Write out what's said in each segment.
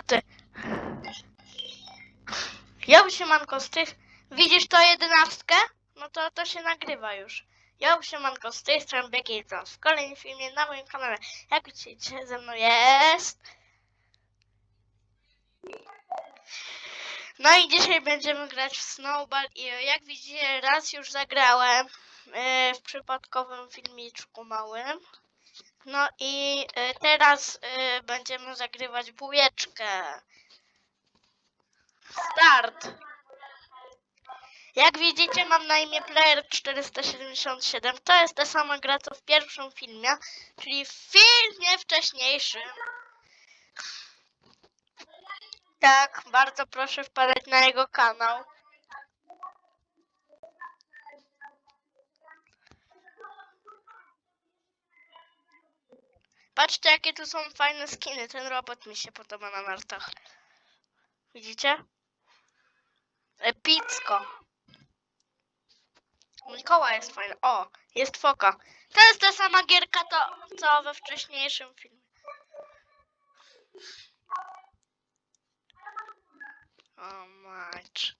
co ty? Ja siemanko z tych... Widzisz to jedenastkę? No to to się nagrywa już. Ja siemanko z tej strony Bekiejca. W kolejnym filmie na moim kanale. Jak widzicie, ze mną jest... No i dzisiaj będziemy grać w Snowball i jak widzicie raz już zagrałem e, w przypadkowym filmiczku małym. No i e, teraz e, będziemy zagrywać bujeczkę. Start! Jak widzicie mam na imię Player 477. To jest ta sama gra co w pierwszym filmie, czyli w filmie wcześniejszym. Tak, bardzo proszę wpadać na jego kanał. Patrzcie, jakie tu są fajne skiny. Ten robot mi się podoba na nartach. Widzicie? Epicko. Mikoła jest fajna. O, jest foka. To jest ta sama gierka, to, co we wcześniejszym filmie. O, mać.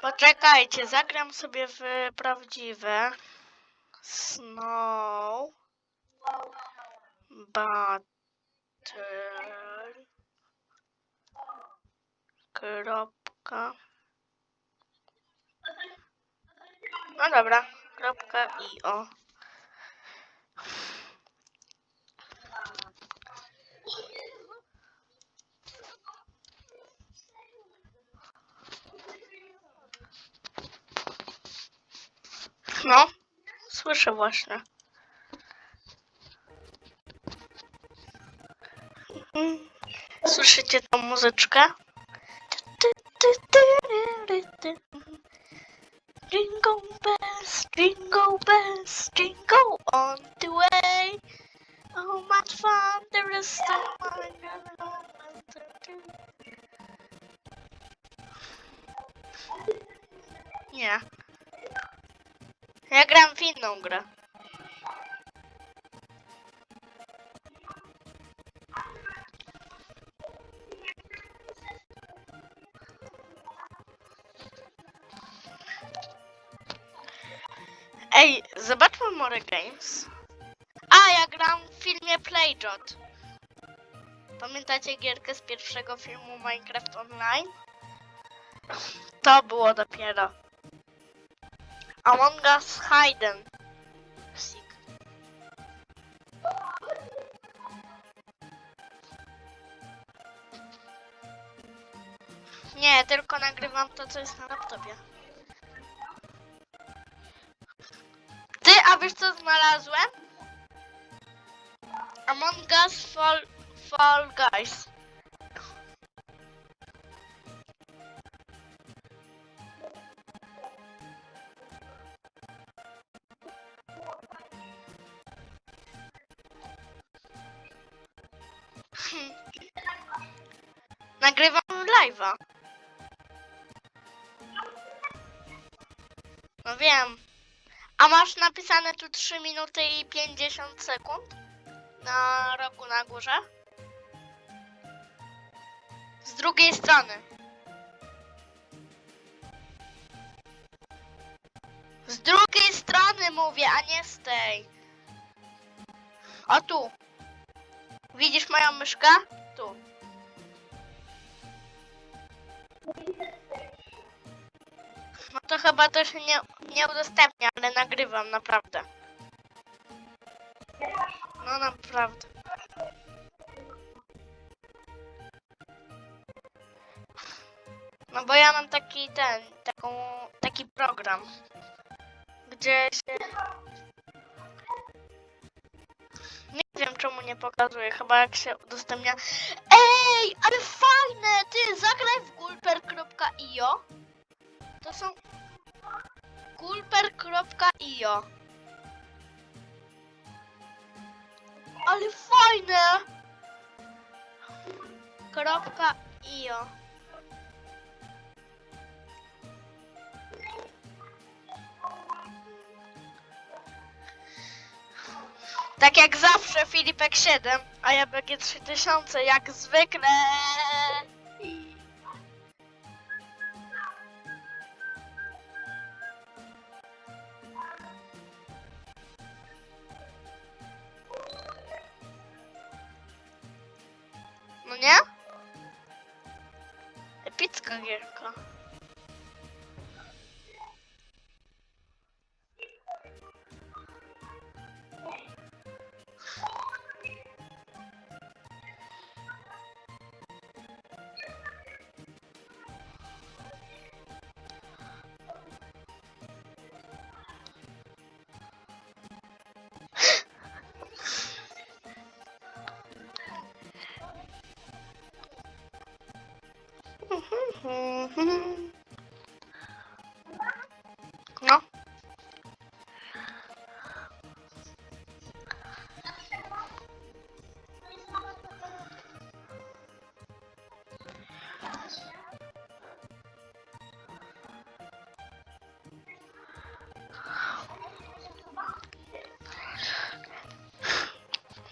Poczekajcie, zagram sobie w prawdziwe. Snow. Battle. Kropka. No dobra. Kropka i o. No, słyszę właśnie. Słyszycie tą muzyczkę? Jingle bells, jingle bells, jingle on the way. Oh, much fun there is so Nie. Ja gram w inną grę. Ej, zobaczmy More Games. A, ja gram w filmie Playjot. Pamiętacie gierkę z pierwszego filmu Minecraft Online? To było dopiero. Among Us. Seek. Nie, tylko nagrywam to, co jest na laptopie. Ty, a wiesz co znalazłem? Among Us Fall, Fall Guys. Nagrywam live'a. No wiem. A masz napisane tu 3 minuty i 50 sekund? Na rogu na górze? Z drugiej strony. Z drugiej strony mówię, a nie z tej. O tu. Widzisz moją myszkę? Tu. No to chyba się nie, nie udostępnia, ale nagrywam naprawdę. No naprawdę. No bo ja mam taki ten, taką, taki program, gdzie się... Nie wiem czemu nie pokazuje, chyba jak się udostępnia... Ej, ale fajne! Ty, zagraj w gulper.io To są... gulper.io Ale fajne! Io. Tak jak zawsze Filipek 7, a ja BG 3000 jak zwykle. No nie? Epicka gierka. No.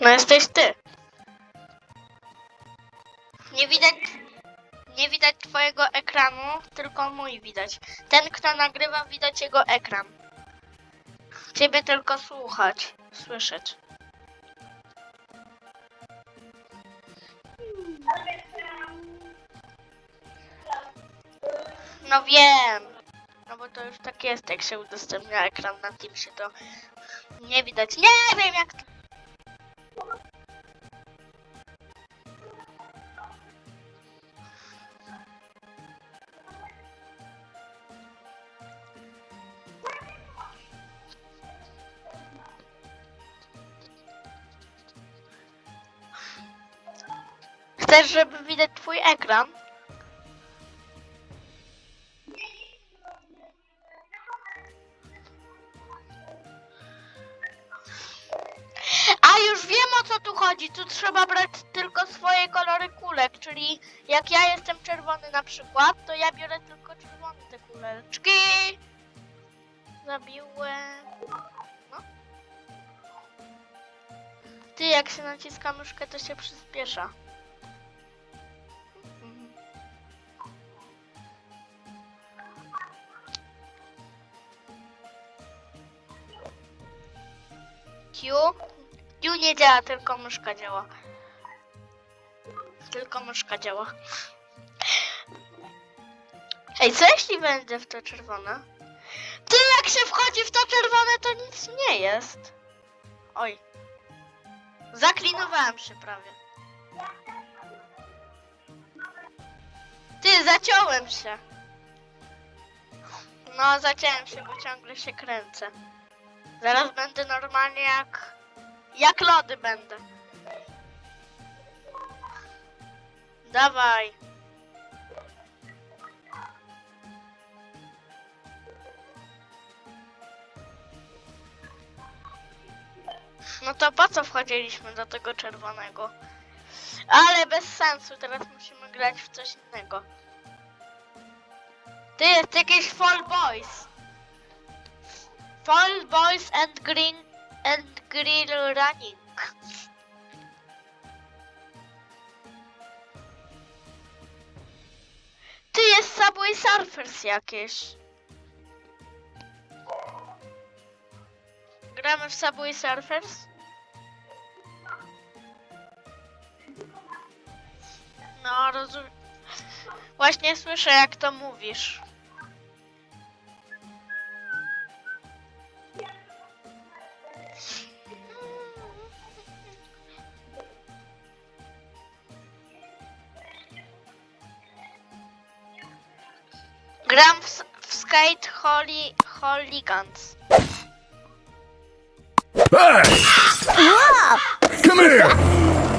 No jesteś ty. Nie widać twojego ekranu, tylko mój widać. Ten, kto nagrywa, widać jego ekran. Ciebie tylko słuchać, słyszeć. No wiem. No bo to już tak jest, jak się udostępnia ekran na Teamsie, to nie widać. Nie wiem jak to... Chcesz, żeby widać twój ekran? A już wiem o co tu chodzi. Tu trzeba brać tylko swoje kolory kulek, czyli jak ja jestem czerwony na przykład, to ja biorę tylko czerwone te kuleczki. Zabiłem. No. Ty, jak się naciska myszkę, to się przyspiesza. Q? Nie działa, tylko myszka działa. Tylko myszka działa. Ej, co jeśli będzie w to czerwone? Ty, jak się wchodzi w to czerwone, to nic nie jest. Oj. Zaklinowałem się prawie. Ty, zaciąłem się. No, zaciąłem się, bo ciągle się kręcę. Zaraz będę normalnie jak... Jak lody będę. Dawaj. No to po co wchodziliśmy do tego czerwonego? Ale bez sensu, teraz musimy grać w coś innego. Ty jest jakiś Fall Boys. Fall Boys and Green and Grill Running. Ty jest Subway Surfers jakieś. Gramy w Subway Surfers? No, rozumiem. Właśnie słyszę, jak to mówisz. Gram w, w Skate Holy Hooligans. Hey! Come here!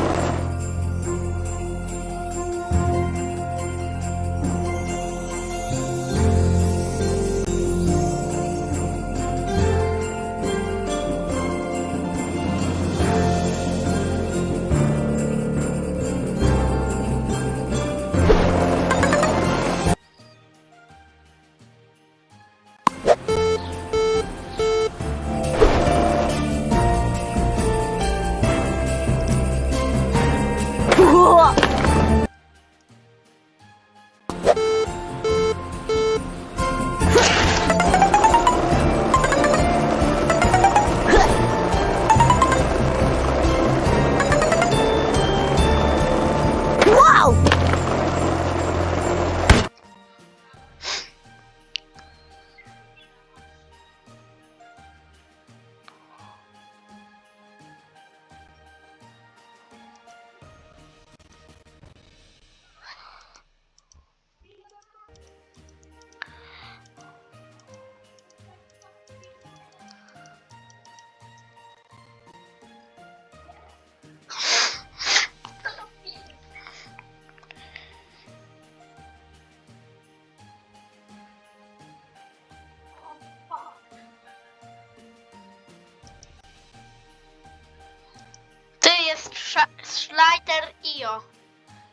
Schleiter Io.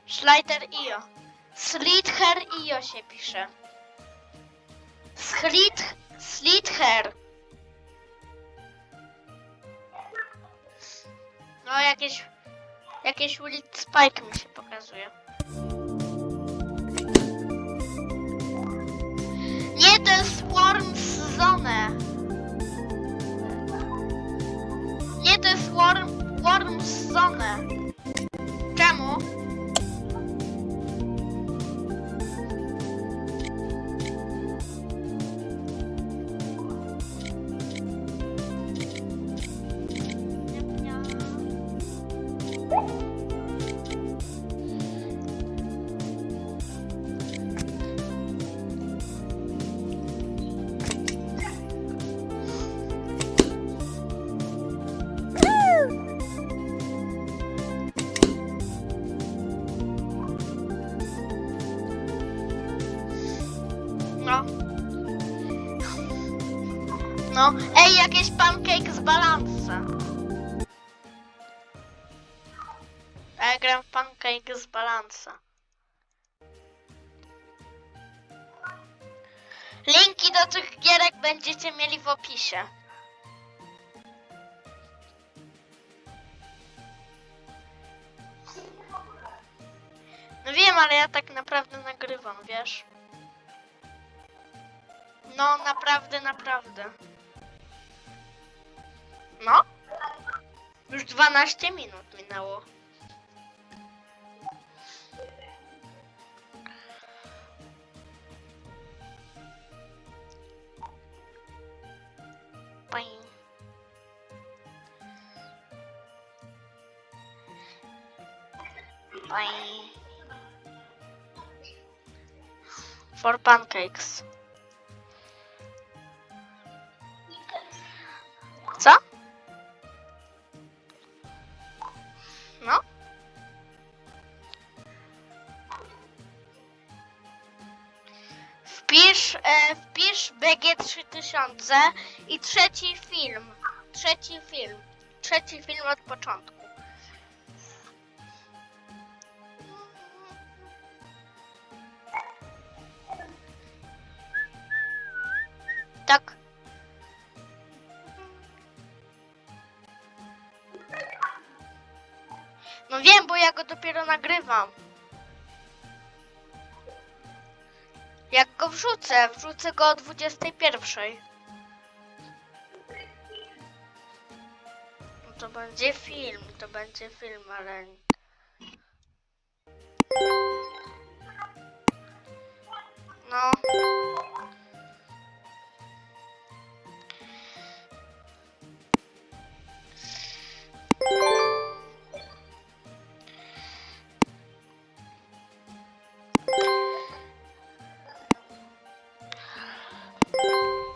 Schleiter Io. Slither Io się pisze. Slit, Slither. No jakieś, jakieś ulic Spike mi się pokazuje. Nie, to jest Worms Zone. Nie, to jest Worm, Worms Zone. Czemu? No, ej, jakieś pancake z balansa. Ja gram w pancake z balansa. Linki do tych gierek będziecie mieli w opisie. No wiem, ale ja tak naprawdę nagrywam, wiesz? No, naprawdę, naprawdę. No? Już 12 minut minęło. Boing. Boing. For pancakes. BG3000 i trzeci film. Trzeci film. Trzeci film od początku. Tak. No wiem, bo ja go dopiero nagrywam. Jak go wrzucę? Wrzucę go o 21. No to będzie film, to będzie film, ale... No.